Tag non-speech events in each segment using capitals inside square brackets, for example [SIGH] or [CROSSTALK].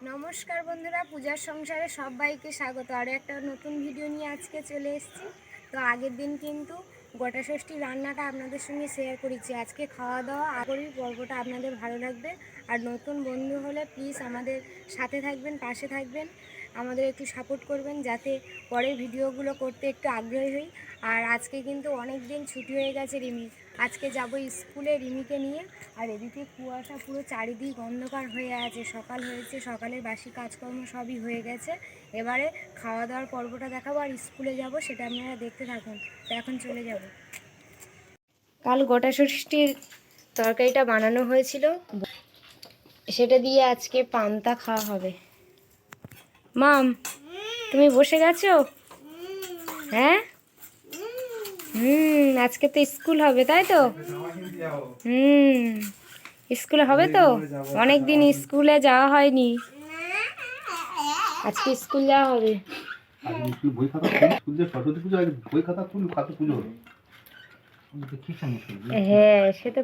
নমস্কার বন্ধুরা, পূজার সংসারে সবাইকে স্বাগত। আরও একটা নতুন ভিডিও নিয়ে আজকে চলে এসেছি। তো আগের দিন কিন্তু গোটা ষষ্ঠী রান্নাটা আপনাদের সঙ্গে শেয়ার করেছি। আজকে খাওয়া দাওয়া আগরই পর্বটা আপনাদের ভালো লাগবে। আর নতুন বন্ধু হলে প্লিজ আমাদের সাথে থাকবেন, পাশে থাকবেন। আমাদের একটু সাপোর্ট করবেন যাতে পরের ভিডিওগুলো করতে একটু আগ্রহী হই। আর আজকে কিন্তু অনেক দিন ছুটি হয়ে গেছে রিমি। আজকে যাব স্কুলে রিমিকে নিয়ে। আর এদিকে কুয়াশা পুরো চারিদিক অন্ধকার হয়ে আছে, সকাল হয়েছে, সকালের বাসি কাজকর্ম সবই হয়ে গেছে। এবারে খাওয়া দাওয়ার পর্বটা দেখাবো আর স্কুলে যাব, সেটা আপনারা দেখতে থাকুন। তো এখন চলে যাব। কাল গোটা ষষ্ঠীর তরকারিটা বানানো হয়েছিল। সেটা দিয়ে আজকে পান্তা খাওয়া হবে। মাম, তুমি বসে গেছো? হ্যাঁ? হুম, আজকে তো স্কুল হবে, তাই তো? হুম, স্কুলে হবে তো? অনেক দিন স্কুলে যাওয়া হয়নি। আজকে স্কুল যাওয়া হবে। হ্যাঁ সে তো,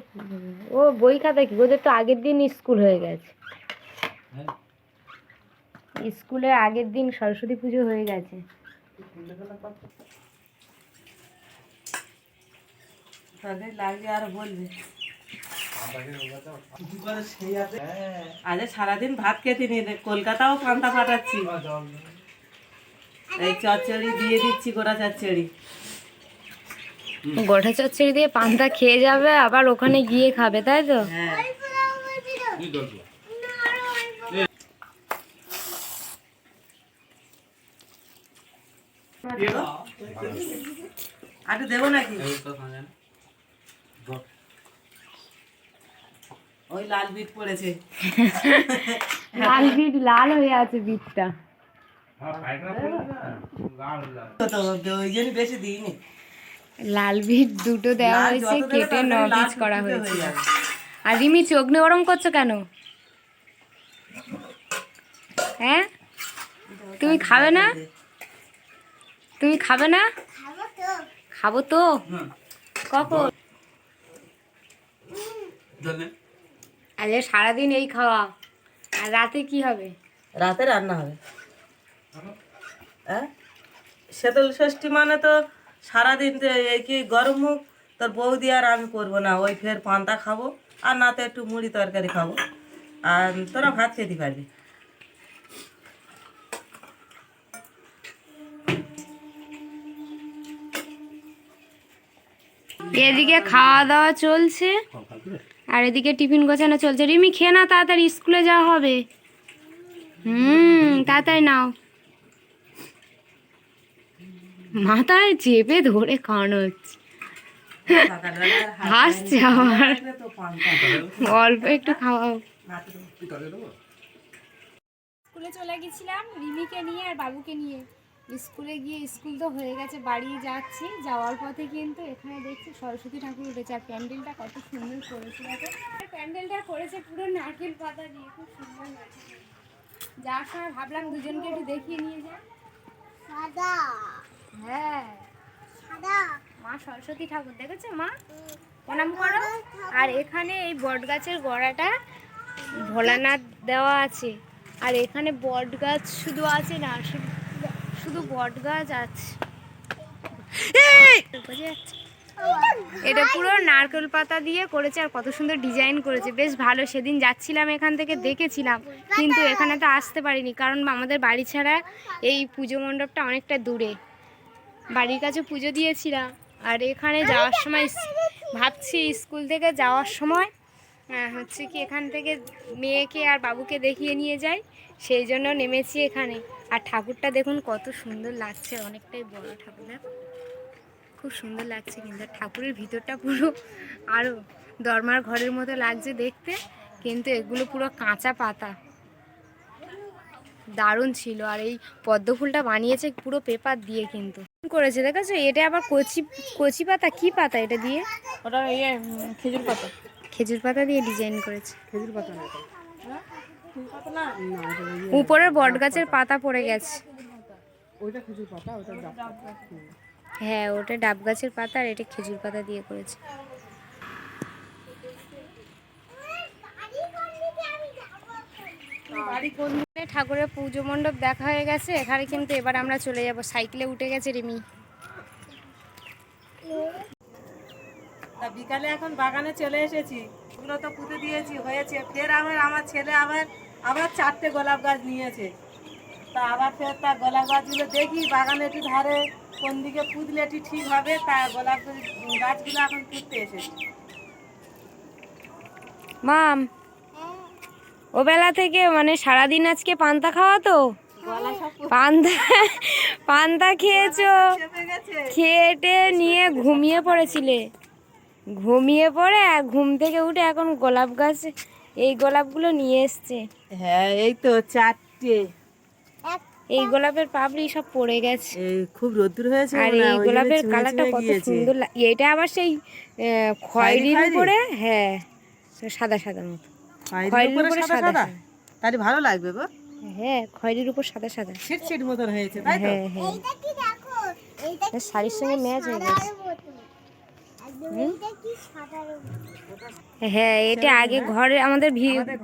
ও বই খাতা কি? ওদের তো আগের দিন স্কুল হয়ে গেছে। স্কুলে আগের দিন সরস্বতী পুজো হয়ে গেছে। তাদের লাগবে আর বলবে। আজ সারাদিন ভাত খেতে নিয়ে কলকাতাও পান্তা ফাটাচ্ছি। এই চচ্চড়ি দিয়ে দিচ্ছি গোটা চচ্চড়ি। গোটা চচ্চড়ি দিয়ে পান্তা খেয়ে যাবে আবার ওখানে গিয়ে খাবে তাই তো? হ্যাঁ। আগে দেবো নাকি? ওই লাল বিট পড়েছে। লাল বিট লাল হয়ে আছে বিটটা। দিইনি। লাল বিট দুটো দেওয়া হয়েছে কেটে তত ন লাল করা হয়েছে। আর রিমি চোখ নিয়ে ওরম করছ কেন? হ্যাঁ? তুমি খাবে না? তুমি খাবে না? খাব তো। কখন? আরে সারাদিন এই খাওয়া। আর রাতে কি হবে? রাতে রান্না হবে। হ্যাঁ? শীতল ষষ্ঠী মানে তো সারাদিন তো এই কি গরম হোক তোর বৌদি আর আমি করব না ওই ফের পান্তা খাব আর না তো একটু মুড়ি তরকারি খাব আর তোরা ভাত খেতে পারবি। এদিকে খাওয়া দাওয়া চলছে। আর এদিকে টিফিন গোছানো চলছে। রিমি, খেয়ে না তাড়াতাড়ি স্কুলে যাওয়া হবে। হুম, তাড়াতাড়ি নাও। মাথায় চেপে ধরে খাওয়ানো হচ্ছে। হাসছে থাকলে অল্প একটু খাওয়াও। স্কুলে চলে গেছিলাম রিমিকে নিয়ে আর বাবুকে নিয়ে। স্কুলে গিয়ে স্কুল তো হয়ে গেছে বাড়ি যাচ্ছি। যাওয়ার পথে কিন্তু এখানে দেখছি সরস্বতী ঠাকুর উঠেছে আর প্যান্ডেলটা কত সুন্দর করেছে দেখো। আর প্যান্ডেলটা করেছে পুরো নারকেল পাতা দিয়ে খুব সুন্দর যাওয়ার সময় ভাবলাম দুজনকে একটু দেখিয়ে নিয়ে যা হ্যাঁ। মা সরস্বতী ঠাকুর দেখেছ মা? প্রণাম করো। আর এখানে এই বট গাছের গোড়াটা ভোলানাথ দেওয়া আছে। আর এখানে বট গাছ শুধু আছে না শুধু- বট গাছ আছে। এটা পুরো নারকেল পাতা দিয়ে করেছে আর কত সুন্দর ডিজাইন করেছে। বেশ ভালো সেদিন যাচ্ছিলাম এখান থেকে দেখেছিলাম। কিন্তু এখানে তো আসতে পারিনি কারণ আমাদের বাড়ি ছাড়া এই পুজো মণ্ডপটা অনেকটা দূরে। বাড়ির কাছে পুজো দিয়েছিলাম আর এখানে যাওয়ার সময় ভাবছি স্কুল থেকে যাওয়ার সময় হচ্ছে কি এখান থেকে মেয়েকে আর বাবুকে দেখিয়ে নিয়ে যাই সেই জন্য নেমেছি এখানে। আর ঠাকুরটা দেখুন কত সুন্দর লাগছে অনেকটাই বড় ঠাকুর দেখো খুব সুন্দর লাগছে কিন্তু ঠাকুরের ভিতরটা পুরো আরও দরমার ঘরের মতো লাগছে দেখতে কিন্তু এগুলো পুরো কাঁচা পাতা। দারুণ ছিল আর এই পদ্ম ফুলটা বানিয়েছে পুরো পেপার দিয়ে কিন্তু। করেছে দেখেছ? এটা আবার কচি কচি পাতা? কি পাতা এটা দিয়ে? ওটা ইয়ে খেজুর পাতা। খেজুর পাতা দিয়ে ডিজাইন করেছে। খেজুর পাতা উপরের বট গাছের পাতা পড়ে গেছে। হ্যাঁ ওটা ডাব গাছের পাতা আর এটা খেজুর পাতা দিয়ে করেছে। ঠাকুরের পুজো মণ্ডপ দেখা হয়ে গেছে। এখানে কিন্তু এবার আমরা চলে যাব। সাইকেলে উঠে গেছে রিমি। বিকালে এখন বাগানে চলে এসেছি। ওগুলো তো পুঁতে দিয়েছি, হয়েছে। ফের আবার আমার ছেলে আবার আবার চারটে গোলাপ গাছ নিয়েছে। তা আবার ফের তা গোলাপ গাছগুলো দেখি বাগানে একটু ধারে কোন দিকে পুঁতলে একটু ঠিক হবে তা গোলাপ গাছগুলো এখন পুঁততে এসেছি। মাম ও বেলা থেকে মানে সারাদিন আজকে পান্তা খাওয়া তো? পান্তা পান্তা খেয়েছো? খেয়েটে নিয়ে ঘুমিয়ে পড়েছিলে। ঘুমিয়ে পড়ে ঘুম থেকে উঠে এখন গোলাপ গাছ এই গোলাপগুলো নিয়ে এসছে। হ্যাঁ এই তো চারটে। এই গোলাপের পাপড়ি সব পড়ে গেছে। খুব রোদ্দুর হয়েছে আর এই গোলাপের কালারটা কত সুন্দর এটা আবার সেই খয়েরির উপরে? হ্যাঁ সাদা সাদা মতো। খয়েরির উপরে সাদা সাদা তাহলে ভালো লাগবে গো। হ্যাঁ খয়েরির উপর সাদা সাদা। ছিট ছিট মতন হয়েছে তাই তো? হ্যাঁ হ্যাঁ। এর শাড়ির সঙ্গে ম্যাচ হয়ে গেছে? হ্যাঁ এটা আগে ঘরে আমাদের ভি- ঘরে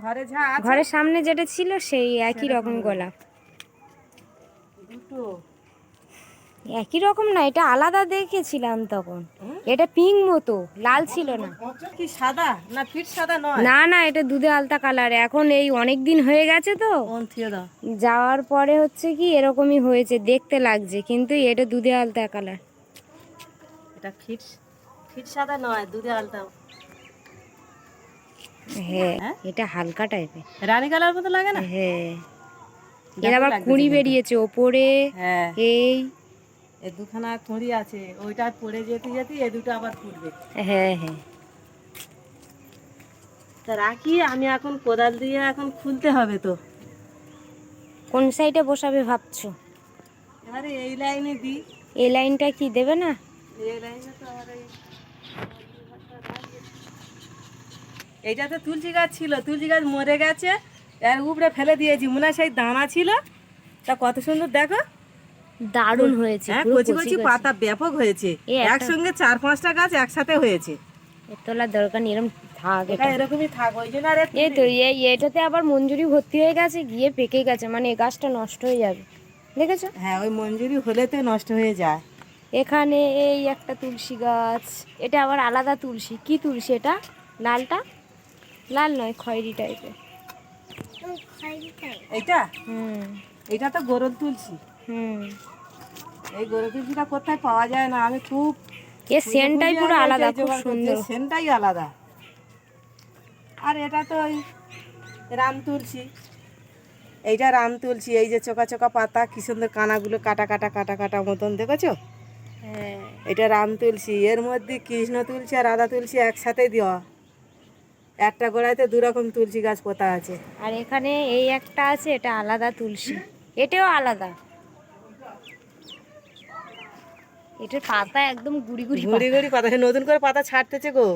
ঘরের সামনে যেটা ছিল সেই একই রকম গোলাপ। একই রকম না এটা আলাদা দেখেছিলাম তখন। এটা পিঙ্ক মতো লাল ছিল না। কি সাদা? না ফিট সাদা নয়। না না এটা দুধে আলতা কালার। এখন এই অনেক দিন হয়ে গেছে তো। যাওয়ার পরে হচ্ছে কি এরকমই হয়েছে দেখতে লাগছে কিন্তু এটা দুধে আলতা কালার। এটা ফিট ফিট সাদা নয় দুধে আলতা হ্যাঁ? এটা হালকা টাইপের। রানী কালার মতো লাগে না? হ্যাঁ এর আবার কুড়ি বেরিয়েছে ওপরে হ্যাঁ। এই। দুখানা কুঁড়ি আছে ওইটা পড়ে যেতে যেতে এ দুটো আবার ফুটবে হ্যাঁ হ্যাঁ তা রাখি আমি এখন কোদাল দিয়ে এখন খুলতে হবে তো। কোন সাইডে বসাবে ভাবছ? এবারে এই লাইনে দিই এই লাইনটা কি দেবে না? এই লাইনে তো আবার এইটাতে তুলসী গাছ ছিল তুলসী গাছ মরে গেছে এর উপরে ফেলে দিয়েছি। মনে হয় সেই দানা ছিল। তা কত সুন্দর দেখো। দারুণ হয়েছে হ্যাঁ কচি কচি। পাতা ব্যাপক হয়েছে। একসঙ্গে চার পাঁচটা গাছ একসাথে হয়েছে। তোলার দরকার নেই এরম থাক এটা এটা। এরকমই থাক ওই জন্য আর এই তো এই এটাতে আবার মঞ্জুরি ভর্তি হয়ে গেছে গিয়ে পেকে গেছে মানে এই গাছটা নষ্ট হয়ে যাবে। দেখেছ? হ্যাঁ ওই মঞ্জুরি হলেতে নষ্ট হয়ে যায়। এখানে এই একটা তুলসী গাছ এটা আবার আলাদা তুলসী। কি তুলসী এটা? লালটা? লাল নয় খয়েরি টাইপের এইটা? হুম। এটা তো গরুর তুলসী। হুম। এই গরুর তুলসীটা কোথায় পাওয়া যায় না? আমি খুব এর সেন্টটাই পুরো আলাদা খুব সুন্দর। সেনটাই আলাদা। আর এটা তো ওই রাম তুলসী। এইটা রাম তুলসী এই যে চোকা চোকা পাতা কি সুন্দর কানাগুলো কাটা কাটা কাটা কাটা মতন দেখেছ? হ্যাঁ। এটা রাম তুলসী এর মধ্যে কৃষ্ণ তুলসী আর রাধা তুলসী একসাথে দেওয়া। একটা গোড়াতে দু রকম তুলসী গাছ পোতা আছে। আর এখানে এই একটা আছে এটা আলাদা তুলসী। এটাও আলাদা। এটার পাতা একদম গুড়ি গুড়ি গুড়ি গুড়ি পাতা নতুন করে পাতা ছাড়তেছে গো।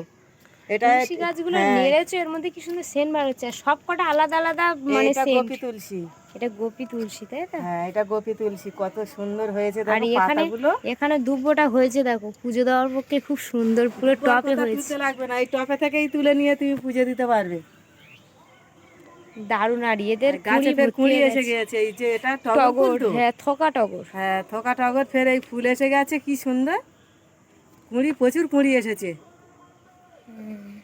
এটা তুলসী গাছগুলো নেড়েছে এর মধ্যে কি সুন্দর সেন্ট বার হচ্ছে সব কটা আলাদা আলাদা মানে গোপী তুলসী। এটা গোপী তুলসী তাই তো? হ্যাঁ এটা গোপী তুলসী কত সুন্দর হয়েছে আর এখানে এখানে দুব্বটা হয়েছে দেখো পুজো দেওয়ার পক্ষে খুব সুন্দর পুরো টপে হয়েছে। লাগবে না এই টপে থেকেই তুলে নিয়ে তুমি পুজো দিতে পারবে। দারুণ আর এদের গাছে কুড়ি এসে গেছে। এই যে এটা টগর হ্যাঁ থোকা টগর। হ্যাঁ থোকা টগর ফের এই ফুল এসে গেছে কি সুন্দর। কুড়ি প্রচুর কুড়ি এসেছে। এবার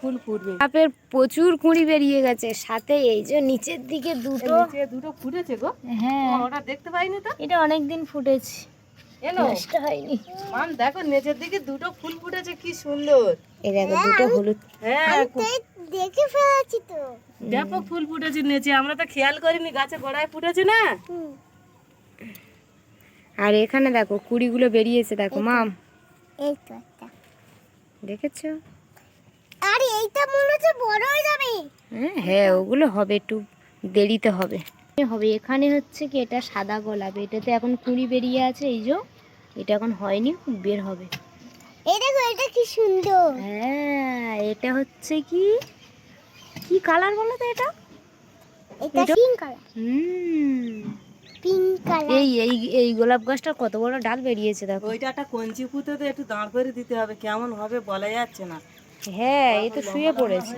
ফুল ফুটবে। গোলাপের প্রচুর কুঁড়ি বেরিয়ে গেছে। সাথে এই যে নিচের দিকে দুটো নিচে দুটো ফুটেছে গো। হ্যাঁ। ওটা দেখতে পাইনি তো? এটা অনেক দিন ফুটেছে। এনো নষ্ট হয়নি। মান দেখো নিচের দিকে দুটো ফুল ফুটেছে কি সুন্দর। এই দেখো দুটো হলুদ হ্যাঁ দেখে ফেলেছি তো। ব্যাপক ফুল ফুটেছে নিচে আমরা তো খেয়াল করিনি গাছে গোড়ায় ফুটেছে না? আর এখানে দেখো কুড়িগুলো বেরিয়েছে দেখো মাম। এই তো একটা। দেখেছ? আরে এইটা মনে হচ্ছে বড় হয়ে যাবে। হ্যাঁ হ্যাঁ ওগুলো হবে একটু দেরিতে হবে। হবে এখানে হচ্ছে কি এটা সাদা গোলাপ এটাতে এখন কুড়ি বেরিয়ে আছে এই যে। এটা এখন হয়নি বের হবে। এই দেখো এটা কি সুন্দর। হ্যাঁ এটা হচ্ছে কি? কি কালার বলো তো এটা? এটা পিঙ্ক কালার হুম। পিঙ্ক কালার এই এই এই গোলাপ গাছটার কত বড় ডাল বেরিয়েছে দেখো। ওইটা একটা কঞ্চি পুঁতে তো একটু দাঁড় করে দিতে হবে কেমন হবে বলা যাচ্ছে না। হ্যাঁ এই তো শুয়ে পড়েছে।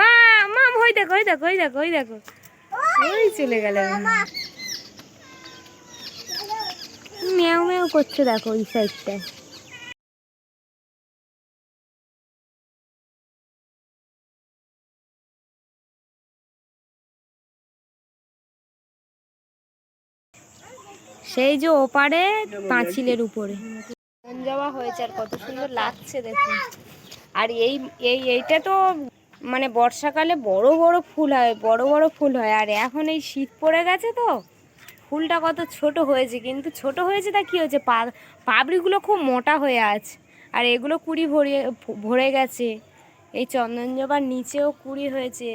মা মাম ওই দেখো ওই দেখো ওই দেখো ওই দেখো। ওই চলে গেল। ম্যাও ম্যাও করছে দেখো ওই সাইডটায় সেই যে ওপারে পাঁচিলের উপরে। যাওয়া হয়েছে আর কত সুন্দর লাগছে দেখুন। আর এই এই, এইটা তো মানে বর্ষাকালে বড় বড় ফুল হয়, বড় বড় ফুল হয়। আর এখন এই শীত পড়ে গেছে তো, ফুলটা কত ছোট হয়েছে। কিন্তু ছোট হয়েছে তা কী হয়েছে? পা, পাবড়িগুলো খুব মোটা হয়ে আছে। আর এগুলো কুড়ি ভরে ভরে গেছে। এই চন্দন জবার নিচেও কুড়ি হয়েছে।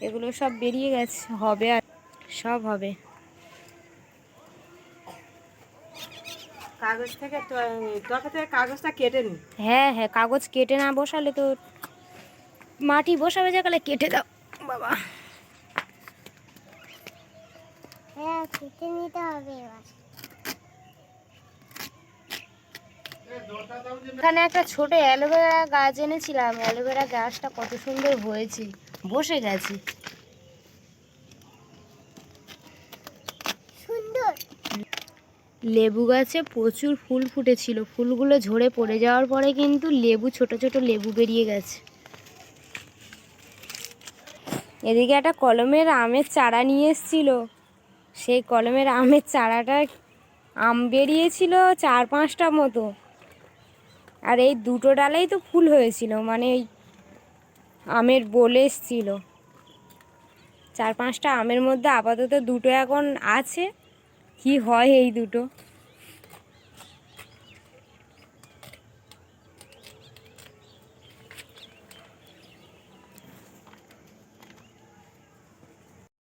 এগুলো সব বেরিয়ে গেছে। হবে আর, সব হবে। কাগজ থেকে টকা থেকে কাগজটা কেটে নি। হ্যাঁ হ্যাঁ কাগজ কেটে না বসালে তো মাটি বসাবে যাকালে কেটে দাও বাবা। হ্যাঁ কেটে নিতে হবে এবার। এখানে একটা ছোট অ্যালোভেরা গাছ এনেছিলাম অ্যালোভেরা গাছটা কত সুন্দর হয়েছে বসে গেছে। লেবু গাছে প্রচুর ফুল ফুটেছিল। ফুলগুলো ঝরে পড়ে যাওয়ার পরে কিন্তু লেবু, ছোট ছোট লেবু বেরিয়ে গেছে। এদিকে একটা কলমের আমের চারা নিয়ে এসেছিল। সেই কলমের আমের চারাটা আম বেরিয়েছিল চার পাঁচটা মতো। আর এই দুটো ডালেই তো ফুল হয়েছিল মানে এই আমের বলে এসছিল। চার পাঁচটা আমের মধ্যে আপাতত দুটো এখন আছে। কি হয় এই দুটো?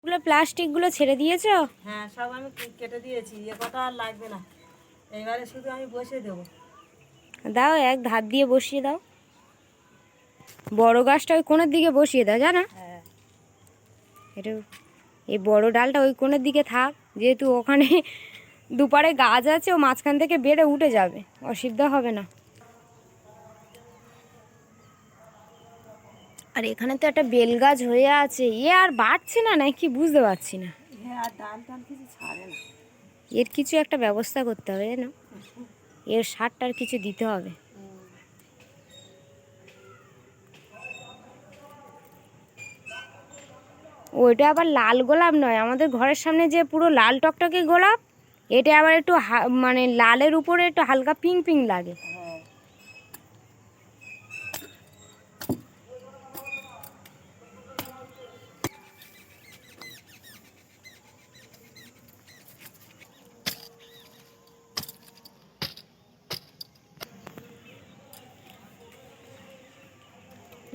গুলো প্লাস্টিকগুলো ছেড়ে দিয়েছ? হ্যাঁ সব আমি কেটে দিয়েছি এ কথা আর লাগবে না। এইবারে শুধু আমি বসে দেবো। দাও এক ধার দিয়ে বসিয়ে দাও। বড় গাছটা ওই কোণের দিকে বসিয়ে দাও জানা? হ্যাঁ। এটা এই বড় ডালটা ওই কোণের দিকে থাক। যেহেতু ওখানে [LAUGHS] দুপারে গাছ আছে ও মাঝখান থেকে বেড়ে উঠে যাবে। অসুবিধা হবে না। আর এখানে তো একটা বেল গাছ হয়ে আছে। এ আর বাড়ছে না না কি বুঝতে পারছি না। আর ডাল টাল কিছু ছাড়ে না। এর কিছু একটা ব্যবস্থা করতে হবে জানো? এর সারটার কিছু দিতে হবে। ওইটা আবার লাল গোলাপ নয়, আমাদের ঘরের সামনে যে পুরো লাল টকটকে গোলাপ, এটা আবার একটু মানে লালের উপরে একটু হালকা পিং পিং লাগে।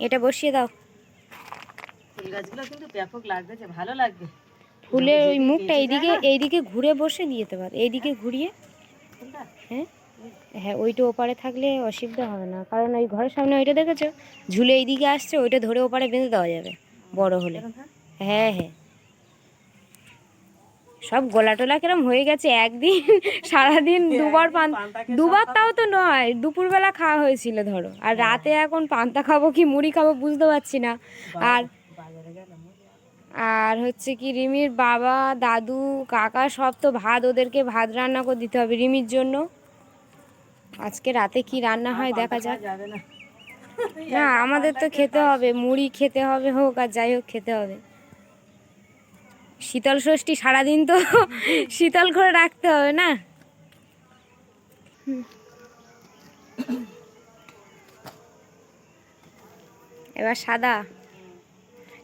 এটা বসিয়ে দাও। গাছগুলো কিন্তু ব্যাপক লাগতেছে ভালো লাগবে। ফুলের ওই মুখটা এইদিকে এইদিকে ঘুরে বসে দিয়ে যেতে পারে এইদিকে ঘুরিয়ে। হ্যাঁ? হ্যাঁ ওইটা ওপারে থাকলে অসুবিধা হবে না কারণ ওই ঘরের সামনে ওইটা দেখেছ? ঝুলে এইদিকে আসছে ওইটা ধরে ওপারে বেঁধে দেওয়া যাবে বড় হলে। হ্যাঁ? হ্যাঁ সব গোলা টোলা কিরম হয়ে গেছে একদিন [LAUGHS] সারাদিন দুবার পান দুবার তাও তো নয় দুপুরবেলা খাওয়া হয়েছিল ধরো। আর রাতে এখন পান্তা খাব কি মুড়ি খাব বুঝতে পারছি না। আর আর হচ্ছে কি রিমির বাবা দাদু কাকা সব তো ভাত ওদেরকে ভাত রান্না করে দিতে হবে রিমির জন্য। আজকে রাতে কি রান্না হয় দেখা যাক। না আমাদের তো খেতে হবে মুড়ি খেতে হবে হোক আর যাই হোক খেতে হবে। শীতল ষষ্ঠী সারাদিন তো [LAUGHS] শীতল করে রাখতে হবে না। এবার সাদা।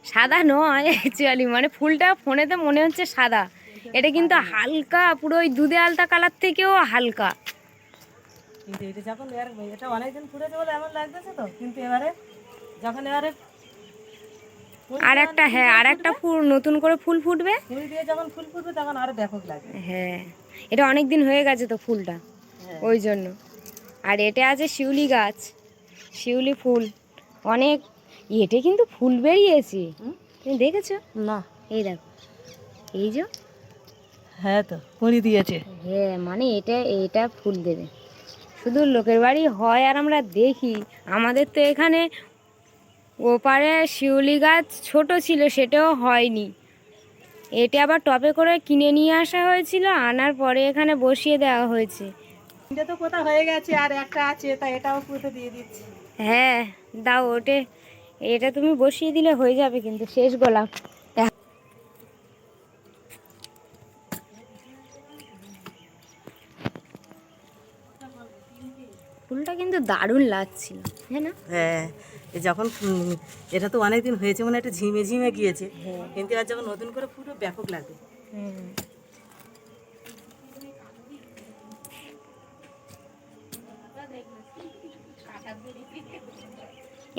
সাদা নয় অ্যাকচুয়ালি মানে ফুলটা ফোনেতে মনে হচ্ছে সাদা। এটা কিন্তু হালকা পুরো ওই দুধে আলতা কালার থেকেও হালকা। কিন্তু এটা যখন এটা অনেকদিন ফুটেছে বলে এমন লাগতেছে তো কিন্তু এবারে যখন এবারে আর একটা হ্যাঁ আর একটা ফুল নতুন করে ফুল ফুটবে? কুড়ি দিয়ে যখন ফুল ফুটবে তখন আরও ব্যাপক লাগবে। হ্যাঁ এটা অনেক দিন হয়ে গেছে তো ফুলটা হ্যাঁ। ওই জন্য। আর এটা আছে শিউলি গাছ শিউলি ফুল অনেক এটে কিন্তু ফুল বেরিয়েছে। তুমি দেখেছ? না। এই দেখো। এই যে। হ্যাঁ তো কুড়ি দিয়েছে। হ্যাঁ মানে এটা এটা ফুল দেবে। শুধু লোকের বাড়ি হয় আর আমরা দেখি। আমাদের তো এখানে ওপারে শিউলি গাছ ছোট ছিল সেটাও হয়নি। এটা আবার টপে করে কিনে নিয়ে আসা হয়েছিল আনার পরে এখানে বসিয়ে দেওয়া হয়েছে। এটা তো কোথা হয়ে গেছে আর একটা আছে তা এটাও পুঁতে দিয়ে দিচ্ছি। হ্যাঁ দাও ওটে। এটা তুমি বসিয়ে দিলে হয়ে যাবে কিন্তু শেষ গোলাপ ফুলটা কিন্তু দারুণ লাগছিল হ্যাঁ না? হ্যাঁ যখন এটা তো অনেক দিন হয়েছে মানে একটা ঝিমে ঝিমে গিয়েছে। কিন্তু আর যখন নতুন করে পুরো ব্যাপক লাগে হুম।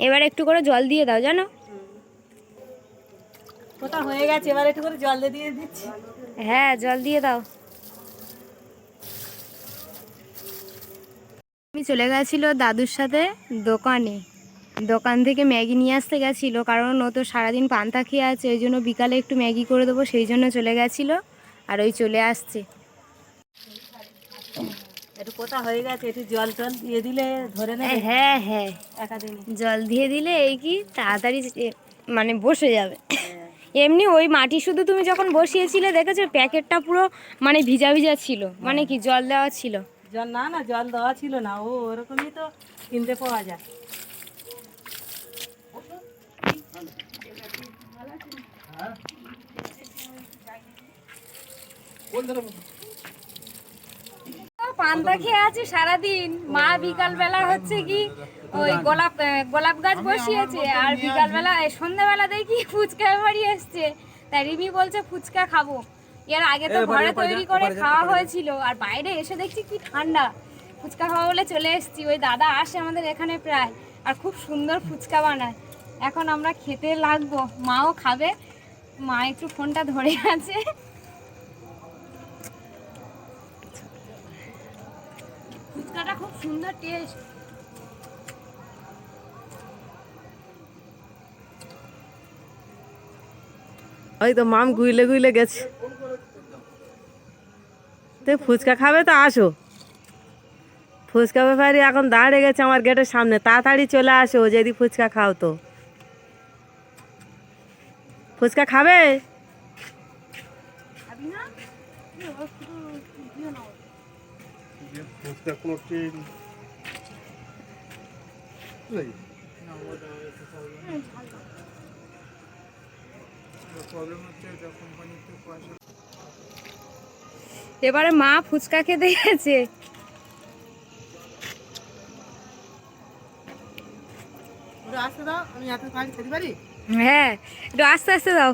এবার একটু করে জল দিয়ে দাও জানো? কোথা হয়ে গেছে এবার একটু করে জল দিয়ে দিচ্ছি। হ্যাঁ জল দিয়ে দাও। আমি চলে গেছিল দাদুর সাথে দোকানে। দোকান থেকে ম্যাগি নিয়ে আসতে গেছিল কারণ ও তো সারাদিন পান্তা খেয়ে আছে ওই জন্য বিকালে একটু ম্যাগি করে দেবো সেই জন্য চলে গেছিল আর ওই চলে আসছে। একটু কোথা হয়ে গেছে একটু জল টল দিয়ে দিলে ধরে নেবে? হ্যাঁ হ্যাঁ একাদিনে। জল দিয়ে দিলে এই কি তাড়াতাড়ি মানে বসে যাবে। এমনি ওই মাটি শুধু তুমি যখন বসিয়েছিলে দেখেছ প্যাকেটটা পুরো মানে ভিজা ভিজা ছিল। মানে কি জল দেওয়া ছিল? জল না না জল দেওয়া ছিল না। ও ওরকমই তো কিনতে পাওয়া যায়। পান্তা খেয়ে আছে সারাদিন। মা বিকাল বেলা হচ্ছে কি ওই গোলাপ গোলাপ গাছ বসিয়েছে আর বিকাল বেলা সন্ধ্যাবেলা দেখি ফুচকা বাড়ি এসছে। তাই রিমি বলছে ফুচকা খাব। এর আগে তো ঘরে তৈরি করে খাওয়া হয়েছিল আর বাইরে এসে দেখছি কি ঠান্ডা। ফুচকা খাওয়া বলে চলে এসেছি ওই দাদা আসে আমাদের এখানে প্রায় আর খুব সুন্দর ফুচকা বানায়। এখন আমরা খেতে লাগবো মাও খাবে। মা একটু ফোনটা ধরে আছে। ফুচকাটা খুব সুন্দর টেস্ট ওই তো মাম গুইলে গুইলে গেছে। তো ফুচকা খাবে তো আসো। ফুচকা ব্যাপারি এখন দাঁড়িয়ে গেছে আমার গেটের সামনে। তাড়াতাড়ি চলে আসো যদি ফুচকা খাও তো। ফুচকা খাবে? এবারে মা ফুচকা খেতে গেছে। হ্যাঁ একটু আস্তে আস্তে দাও।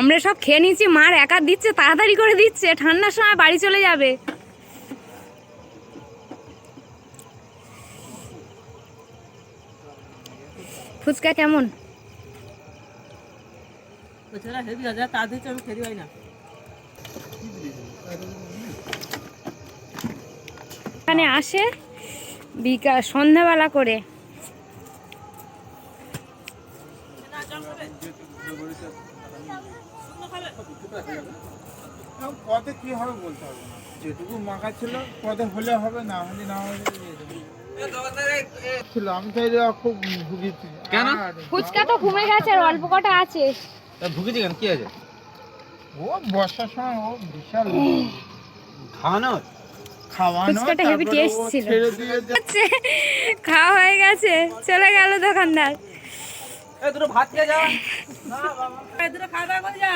আমরা সব খেয়ে নিচ্ছি মার একা দিচ্ছে তাড়াতাড়ি করে দিচ্ছে ঠান্ডার সময় বাড়ি চলে যাবে। ফুচকা কেমন? এখানে আসে বিকাল সন্ধ্যাবেলা করে। পদে কি হবে বলতে হবে যেটুকু মাখা ছিল পদে হলে হবে না হলে না হলে ছিল আমি তো এটা খুব ভুগেছি। কেন? ফুচকা তো কমে গেছে আর অল্প কটা আছে। ভুগেছি কেন? কি আছে? ও বর্ষার সময় ও বিশাল খাওয়ানো? খাওয়ানো ফুচকাটা heavy তারপরে ছিল। ছেড়ে দিয়ে যা- হচ্ছে খাওয়া হয়ে গেছে চলে গেল দোকানদার। ভাত খেয়ে দুটো খাওয়া দাওয়া করে যা।